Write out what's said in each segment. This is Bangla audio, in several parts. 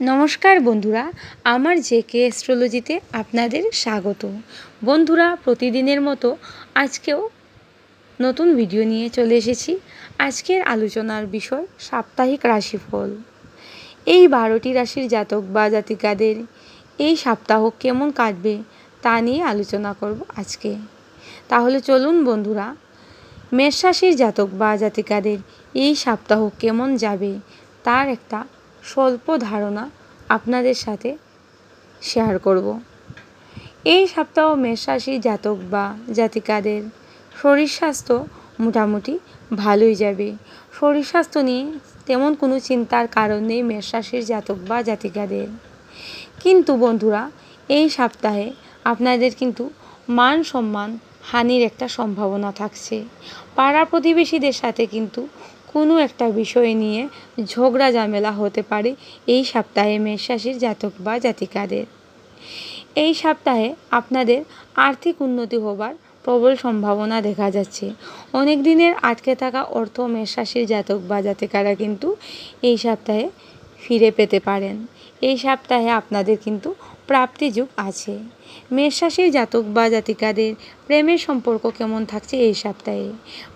নমস্কার বন্ধুরা, আমার জে জেকে অ্যাস্ট্রোলজিতে আপনাদের স্বাগত। বন্ধুরা, প্রতিদিনের মতো আজকেও নতুন ভিডিও নিয়ে চলে এসেছি। আজকের আলোচনার বিষয় সাপ্তাহিক রাশিফল। এই বারোটি রাশির জাতক বা জাতিকাদের এই সপ্তাহ কেমন কাটবে তা নিয়ে আলোচনা করব আজকে। তাহলে চলুন বন্ধুরা, মেষ রাশির জাতক বা জাতিকাদের এই সপ্তাহ কেমন যাবে তার একটা স্বল্প ধারণা আপনাদের সাথে শেয়ার করব। এই সপ্তাহ মেষ রাশির জাতক বা জাতিকাদের শরীর স্বাস্থ্য মোটামুটি ভালোই যাবে। শরীর স্বাস্থ্য নিয়ে তেমন কোনো চিন্তার কারণ নেই মেষ রাশির জাতক বা জাতিকাদের। কিন্তু বন্ধুরা, এই সপ্তাহে আপনাদের কিন্তু মান সম্মান, হানির একটা সম্ভাবনা থাকছে। পাড়া প্রতিবেশীদের সাথে কিন্তু কোনো একটা বিষয় নিয়ে ঝগড়া ঝামেলা হতে পারে এই সপ্তাহে মেষ রাশির জাতক বা জাতিকাদের। এই সপ্তাহে আপনাদের আর্থিক উন্নতি হবার প্রবল সম্ভাবনা দেখা যাচ্ছে। অনেক দিনের আটকে থাকা অর্থ মেষ রাশির জাতক বা জাতিকারা কিন্তু এই সপ্তাহে ফিরে পেতে পারেন। এই সপ্তাহে আপনাদের কিন্তু প্রাপ্তি যুগ আছে। মেষ রাশির জাতক বা জাতিকাদের প্রেমের সম্পর্ক কেমন থাকছে এই সপ্তাহে?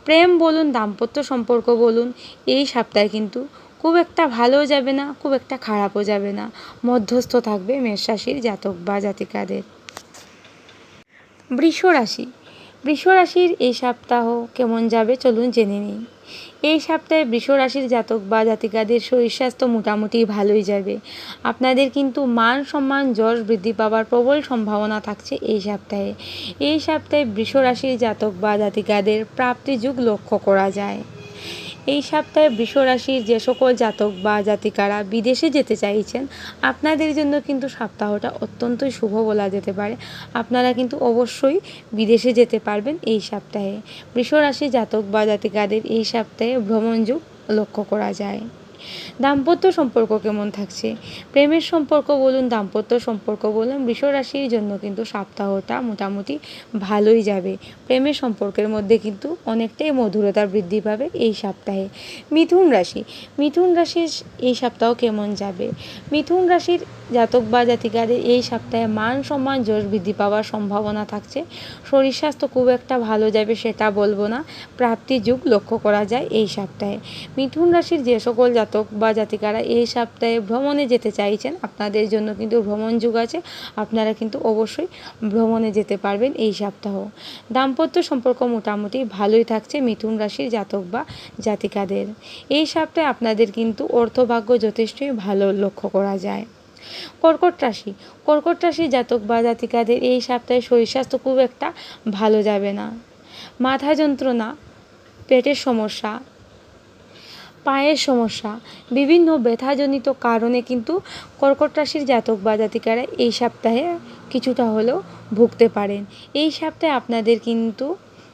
প্রেম বলুন, দাম্পত্য সম্পর্ক বলুন, এই সপ্তাহে কিন্তু খুব একটা ভালোও যাবে না, খুব একটা খারাপও যাবে না। মধ্যস্থ থাকবে মেষ রাশির জাতক বা জাতিকাদের। বৃষ রাশি। বৃষ রাশির এই সপ্তাহ কেমন যাবে চলুন জেনে নিই। এই সপ্তাহে বৃষ রাশির জাতক বা জাতিকাদের শরীর স্বাস্থ্য মোটামুটি ভালোই যাবে। আপনাদের কিন্তু মান সম্মান জ্বর বৃদ্ধি পাওয়ার প্রবল সম্ভাবনা থাকছে এই সপ্তাহে। এই সপ্তাহে বৃষ রাশির জাতক বা জাতিকাদের প্রাপ্তিযুগ লক্ষ্য করা যায়। এই সপ্তাহে বৃষরাশির যে সকল জাতক বা জাতিকারা বিদেশে যেতে চাইছেন, আপনাদের জন্য কিন্তু সপ্তাহটা অত্যন্তই শুভ বলা যেতে পারে। আপনারা কিন্তু অবশ্যই বিদেশে যেতে পারবেন এই সপ্তাহে। বৃষরাশি জাতক বা জাতিকাদের এই সপ্তাহে ভ্রমণযোগ লক্ষ্য করা যায়। দাম্পত্য সম্পর্ক কেমন থাকছে? প্রেমের সম্পর্ক বলুন, দাম্পত্য সম্পর্ক বলুন বৃষরাশির জন্য কিন্তু সপ্তাহটা মোটামুটি ভালোই যাবে। প্রেমের সম্পর্কের মধ্যে কিন্তু অনেকটাই মধুরতা বৃদ্ধি পাবে এই সপ্তাহে। মিথুন রাশি, মিথুন রাশির এই সপ্তাহ কেমন যাবে? মিথুন রাশির জাতক বা জাতিকাদের এই সপ্তাহে মান সম্মান যশ বৃদ্ধি পাওয়ার সম্ভাবনা থাকছে। শরীর স্বাস্থ্য খুব একটা ভালো যাবে সেটা বলব না। প্রাপ্তি যুগ লক্ষ্য করা যায় এই সপ্তাহে। মিথুন রাশির যে সকল জাতক বা জাতিকারা এই সপ্তাহে ভ্রমণে যেতে চাইছেন, আপনাদের জন্য কিন্তু ভ্রমণ যুগ আছে। আপনারা কিন্তু অবশ্যই ভ্রমণে যেতে পারবেন এই সপ্তাহ। দাম্পত্য সম্পর্ক মোটামুটি ভালোই থাকছে মিথুন রাশির জাতক বা জাতিকাদের। এই সপ্তাহে আপনাদের কিন্তু অর্থভাগ্য যথেষ্টই ভালো লক্ষ্য করা যায়। কর্কট রাশি। কর্কট রাশি জাতক বা জাতিকাদের এই সপ্তাহে শরীর স্বাস্থ্য খুব একটা ভালো যাবে না। মাথা যন্ত্রণা, পেটের সমস্যা পায়ের সমস্যা, বিভিন্ন ব্যথাজনিত কারণে কিন্তু কর্কট রাশির জাতক বা জাতিকারা এই সপ্তাহে কিছুটা হলেও ভুগতে পারেন। এই সপ্তাহে আপনাদের কিন্তু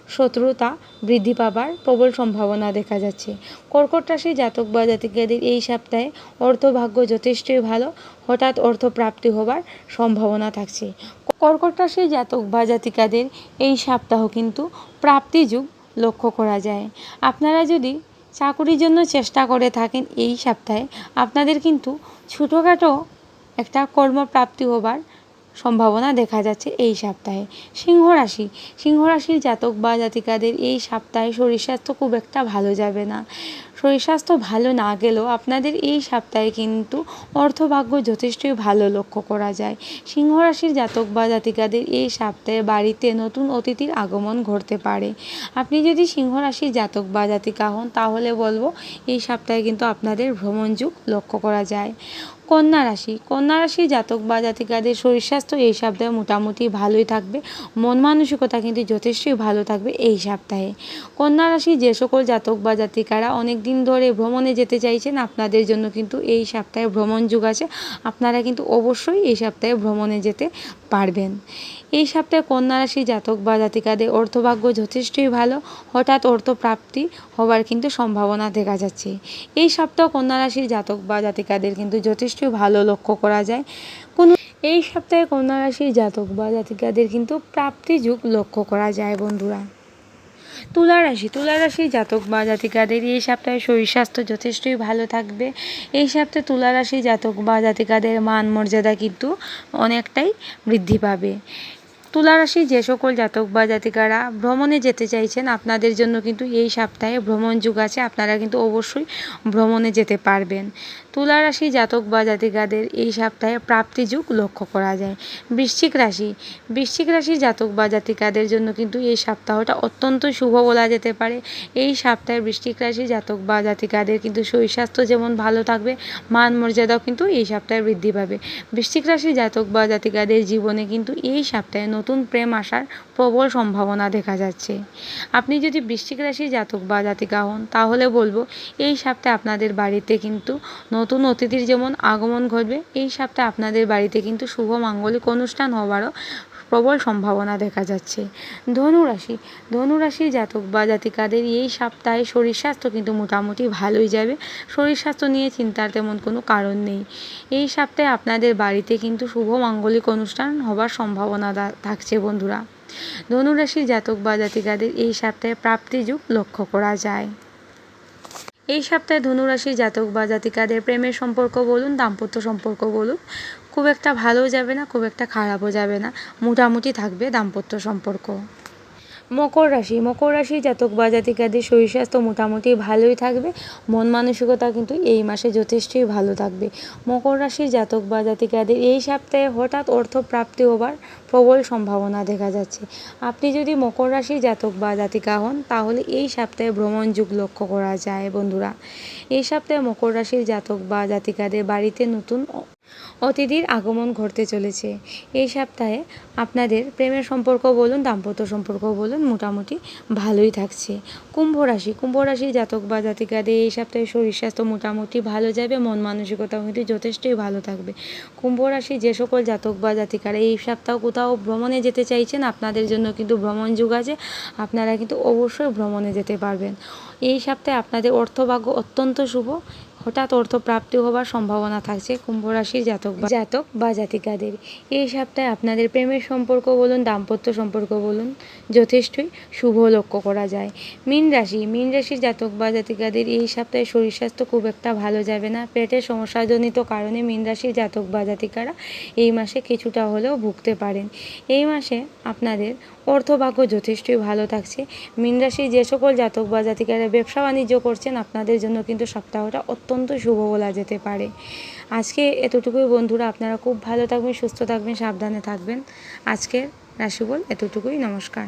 শত্রুতা বৃদ্ধি পাবার প্রবল সম্ভাবনা দেখা যাচ্ছে। কর্কট রাশির জাতক বা জাতিকাদের এই সপ্তাহে অর্থভাগ্য যথেষ্টই ভালো, হঠাৎ অর্থ প্রাপ্তি হবার সম্ভাবনা থাকছে। কর্কট রাশির জাতক বা জাতিকাদের এই সপ্তাহ কিন্তু প্রাপ্তিযুগ লক্ষ্য করা যায়। আপনারা যদি চাকুরির জন্য চেষ্টা করে থাকেন এই সপ্তাহে। আপনাদের কিন্তু ছোটোখাটো একটা কর্মপ্রাপ্তি হবার সম্ভাবনা দেখা যাচ্ছে এই সপ্তাহে। সিংহ রাশি। সিংহ রাশির জাতক বা জাতিকাদের এই সপ্তাহে শরীর স্বাস্থ্য খুব একটা ভালো যাবে না। শরীর স্বাস্থ্য ভালো না গেলেও আপনাদের এই সপ্তাহে কিন্তু অর্থভাগ্য যথেষ্টই ভালো লক্ষ্য করা যায়। সিংহ রাশির জাতক বা জাতিকাদের এই সপ্তাহে বাড়িতে নতুন অতিথির আগমন ঘটতে পারে। আপনি যদি সিংহ রাশির জাতক বা জাতিকা হন, তাহলে বলব এই সপ্তাহে কিন্তু আপনাদের ভ্রমণ যুগ লক্ষ্য করা যায়। কন্যা রাশি কন্যা রাশি জাতক বা জাতিকাদের শরীর স্বাস্থ্য এই সপ্তাহে মোটামুটি ভালোই থাকবে। মন মানসিকতা কিন্তু যথেষ্টই ভালো থাকবে এই সপ্তাহে। কন্যা রাশি যে সকল জাতক বা জাতিকারা অনেক দিন ধরে ভ্রমণে যেতে চাইছেন, আপনাদের জন্য কিন্তু এই সপ্তাহে ভ্রমণ যুগ আছে। আপনারা কিন্তু অবশ্যই এই সপ্তাহে ভ্রমণে যেতে পারবেন। এই সপ্তাহে কন্যা রাশি জাতক বা জাতিকাদের অর্থভাগ্য যথেষ্টই ভালো? হঠাৎ অর্থ প্রাপ্তি হবার কিন্তু সম্ভাবনা দেখা যাচ্ছে। এই সপ্তাহ কন্যা রাশির জাতক বা জাতিকাদের কিন্তু যথেষ্টই ভালো লক্ষ্য করা যায়। কোনো এই সপ্তাহে কন্যা রাশির জাতক বা জাতিকাদের কিন্তু প্রাপ্তি যুগ লক্ষ্য করা যায় বন্ধুরা। তুলা রাশি, তুলা জাতক বা জাতিকাদের এই সপ্তাহে শরীর স্বাস্থ্য যথেষ্টই ভালো থাকবে। এই সপ্তাহে তুলা রাশির জাতক বা জাতিকাদের মান মর্যাদা কিন্তু অনেকটাই বৃদ্ধি পাবে। তুলা রাশি যে সকল জাতক বা জাতিকারা ভ্রমণে যেতে চাইছেন, আপনাদের জন্য কিন্তু এই সপ্তাহে ভ্রমণ যুগ আছে, আপনারা কিন্তু অবশ্যই ভ্রমণে যেতে পারবেন। তুলা রাশি জাতক বা জাতিকাদের এই সপ্তাহে প্রাপ্তি যুগ লক্ষ্য করা যায়। বৃশ্চিক রাশি বৃশ্চিক রাশি জাতক বা জাতিকাদের জন্য কিন্তু এই সপ্তাহটা অত্যন্ত শুভ বলা যেতে পারে। এই সপ্তাহে বৃশ্চিক রাশি জাতক বা জাতিকাদের কিন্তু শরীর স্বাস্থ্য যেমন ভালো থাকবে, মান মর্যাদাও কিন্তু এই সপ্তাহে বৃদ্ধি পাবে। বৃশ্চিক রাশি জাতক বা জাতিকাদের জীবনে কিন্তু এই সপ্তাহে নতুন প্রেম আসার প্রবল সম্ভাবনা দেখা যাচ্ছে। আপনি যদি বৃশ্চিক রাশি জাতক বা জাতিকা হন, তাহলে বলব এই সপ্তাহে আপনাদের বাড়িতে কিন্তু নতুন অতিথির যেমন আগমন ঘটবে, এই সপ্তাহে আপনাদের বাড়িতে কিন্তু শুভ মাঙ্গলিক অনুষ্ঠান হওয়ারও প্রবল সম্ভাবনা দেখা যাচ্ছে। ধনুরাশি। ধনুরাশি জাতক বা জাতিকাদের এই সপ্তাহে শরীর স্বাস্থ্য কিন্তু মোটামুটি ভালোই যাবে। শরীর স্বাস্থ্য নিয়ে চিন্তার তেমন কোনো কারণ নেই। এই সপ্তাহে আপনাদের বাড়িতে কিন্তু শুভ মাঙ্গলিক অনুষ্ঠান হবার সম্ভাবনা থাকছে বন্ধুরা। ধনুরাশি জাতক বা জাতিকাদের এই সপ্তাহে প্রাপ্তি যুগ লক্ষ্য করা যায়। এই সপ্তাহে ধনুরাশি জাতক বা জাতিকাদের প্রেমের সম্পর্ক বলুন, দাম্পত্য সম্পর্ক বলুন খুব একটা ভালোও যাবে না, খুব একটা খারাপও যাবে না। মোটামুটি থাকবে দাম্পত্য সম্পর্ক। মকর রাশি মকর রাশি জাতক বা জাতিকাদের শরীর স্বাস্থ্য মোটামুটি ভালোই থাকবে। মন মানসিকতা কিন্তু এই মাসে যথেষ্টই ভালো থাকবে। মকর রাশির জাতক বা জাতিকাদের এই সপ্তাহে হঠাৎ অর্থ প্রাপ্তি হবার প্রবল সম্ভাবনা দেখা যাচ্ছে। আপনি যদি মকর রাশি জাতক বা জাতিকা হন, তাহলে এই সপ্তাহে ভ্রমণ যুগ লক্ষ্য করা যায় বন্ধুরা। এই সপ্তাহে মকর রাশির জাতক বা জাতিকাদের বাড়িতে নতুন অতিথির আগমন ঘটতে চলেছে। এই সপ্তাহে আপনাদের প্রেমের সম্পর্ক বলুন, দাম্পত্য সম্পর্ক বলুন, মোটামুটি ভালোই থাকছে। কুম্ভ রাশি, কুম্ভ রাশির জাতক বা জাতিকাদের এই সপ্তাহে শরীর স্বাস্থ্য মোটামুটি ভালো যাবে, মন মানসিকতাও কিন্তু যথেষ্টই ভালো থাকবে। কুম্ভ রাশি যে সকল জাতক বা জাতিকারা এই সপ্তাহ কোথাও ভ্রমণে যেতে চাইছেন, আপনাদের জন্য কিন্তু ভ্রমণ যুগ আছে, আপনারা কিন্তু অবশ্যই ভ্রমণে যেতে পারবেন। এই সপ্তাহে আপনাদের অর্থভাগ্য অত্যন্ত শুভ হঠাৎ অর্থ প্রাপ্তি হবার সম্ভাবনা থাকছে কুম্ভ রাশির জাতক বা জাতক বা জাতিকাদের। এই সপ্তাহে আপনাদের প্রেমের সম্পর্ক বলুন, দাম্পত্য সম্পর্ক বলুন, যথেষ্টই শুভ লক্ষ্য করা যায়। মীন রাশি, মীন রাশির জাতক বা জাতিকাদের এই সপ্তাহে শরীর স্বাস্থ্য খুব একটা ভালো যাবে না। পেটের সমস্যাজনিত কারণে মীন রাশির জাতক বা জাতিকারা এই মাসে কিছুটা হলেও ভুগতে পারেন। এই মাসে আপনাদের অর্থভাগ্য যথেষ্টই ভালো থাকছে। মীন রাশি যে সকল জাতক বা জাতিকারা ব্যবসা বাণিজ্য করছেন, আপনাদের জন্য কিন্তু সপ্তাহটা অত্যন্ত শুভ বলা যেতে পারে। আজকে এতটুকুই বন্ধুরা, আপনারা খুব ভালো থাকবেন, সুস্থ থাকবেন, সাবধানে থাকবেন। আজকের রাশিফল এতটুকুই, নমস্কার।